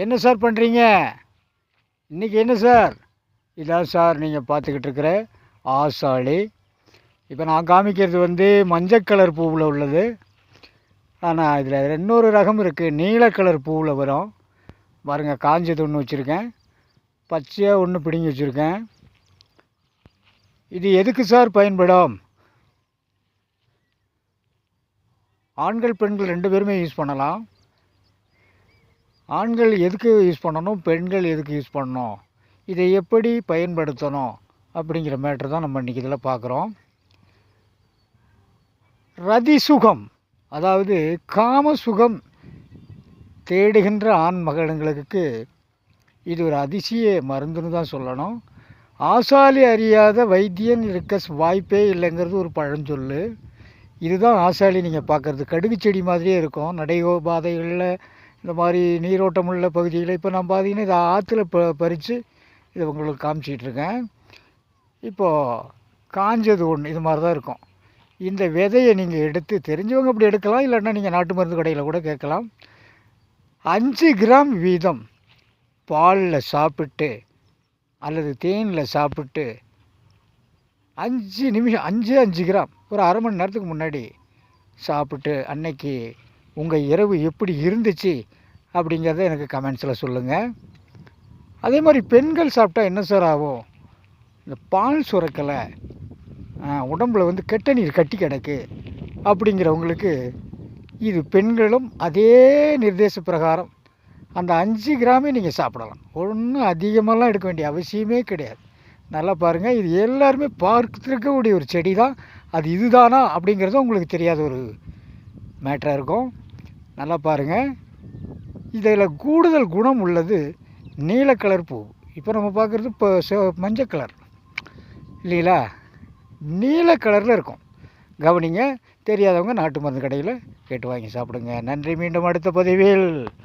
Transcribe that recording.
என்ன சார் பண்ணுறீங்க இன்றைக்கி என்ன சார்? இதான் சார் நீங்கள் பார்த்துக்கிட்டு இருக்கிற ஆசாளி இப்போ நான் காமிக்கிறது வந்து மஞ்சள் கலர் பூவில் உள்ளது. ஆனால் இதில் இன்னொரு ரகம் இருக்குது நீல கலர் பூவில் வரும். பாருங்கள் காஞ்சது ஒன்று வச்சுருக்கேன். பச்சையாக ஒன்று பிடுங்கி வச்சுருக்கேன். இது எதுக்கு சார் பயன்படும்? ஆண்கள் பெண்கள் ரெண்டு பேருமே யூஸ் பண்ணலாம். ஆண்கள் எதுக்கு யூஸ் பண்ணணும்? பெண்கள் எதுக்கு யூஸ் பண்ணணும்? இதை எப்படி பயன்படுத்தணும்? அப்படிங்கிற மேட்ரு தான் நம்ம இன்றைக்கி இதில் பார்க்குறோம். ரதி சுகம் அதாவது காம சுகம் தேடுகின்ற ஆண் மகன்களுக்கு இது ஒரு அதிசய மருந்துன்னு தான் சொல்லணும். ஆசாலி அறியாத வைத்தியன் இருக்க வாய்ப்பே இல்லைங்கிறது ஒரு பழஞ்சொல் இதுதான் ஆசாலி நீங்கள் பார்க்குறது. கடுகு செடி மாதிரியே இருக்கும். நடைபாதைகளில் இந்த மாதிரி நீரோட்டம் உள்ள பகுதியில் இப்போ நான் பார்த்தீங்கன்னா இதை ஆற்றுல ப பறித்து இதை உங்களுக்கு காமிச்சிகிட்ருக்கேன் இப்போது காஞ்சது ஒன்று இது மாதிரி தான் இருக்கும். இந்த விதையை நீங்கள் எடுத்து தெரிஞ்சவங்க அப்படி எடுக்கலாம் இல்லைன்னா நீங்கள் நாட்டு மருந்து கடையில் கூட கேட்கலாம். அஞ்சு கிராம் வீதம் பாலில் சாப்பிட்டு அல்லது தேனில் சாப்பிட்டு அஞ்சு நிமிஷம் அஞ்சு அஞ்சு கிராம் ஒரு அரை மணி நேரத்துக்கு முன்னாடி சாப்பிட்டு அன்னைக்கு உங்கள் இரவு எப்படி இருந்துச்சு அப்படிங்கிறத எனக்கு கமெண்ட்ஸில் சொல்லுங்கள் அதே மாதிரி பெண்கள் சாப்பிட்டா என்ன சார் ஆகும்? இந்த பால் சுரக்கலை உடம்புல வந்து கெட்ட நீர் கட்டி கிடக்கு அப்படிங்கிறவங்களுக்கு இது பெண்களும் அதே நிர்தேச பிரகாரம். அந்த அஞ்சு கிராமே நீங்கள் சாப்பிடலாம். ஒன்றும் அதிகமாகலாம் எடுக்க வேண்டிய அவசியமே கிடையாது. நல்லா பாருங்கள் இது எல்லாருமே பார்த்துருக்கக்கூடிய ஒரு செடி தான் அது இதுதானா அப்படிங்கிறது உங்களுக்கு தெரியாத ஒரு மேட்டராக இருக்கும். நல்லா பாருங்கள் இதில் கூடுதல் குணம் உள்ளது நீல கலர் பூ. இப்போ நம்ம பார்க்குறது இப்போ மஞ்சள் கலர். இல்லைங்களா? நீல கலரில் இருக்கும். கவனிங்க தெரியாதவங்க நாட்டு மருந்து கடையில் கேட்டு வாங்கி சாப்பிடுங்க. நன்றி மீண்டும் அடுத்த பதிவில்.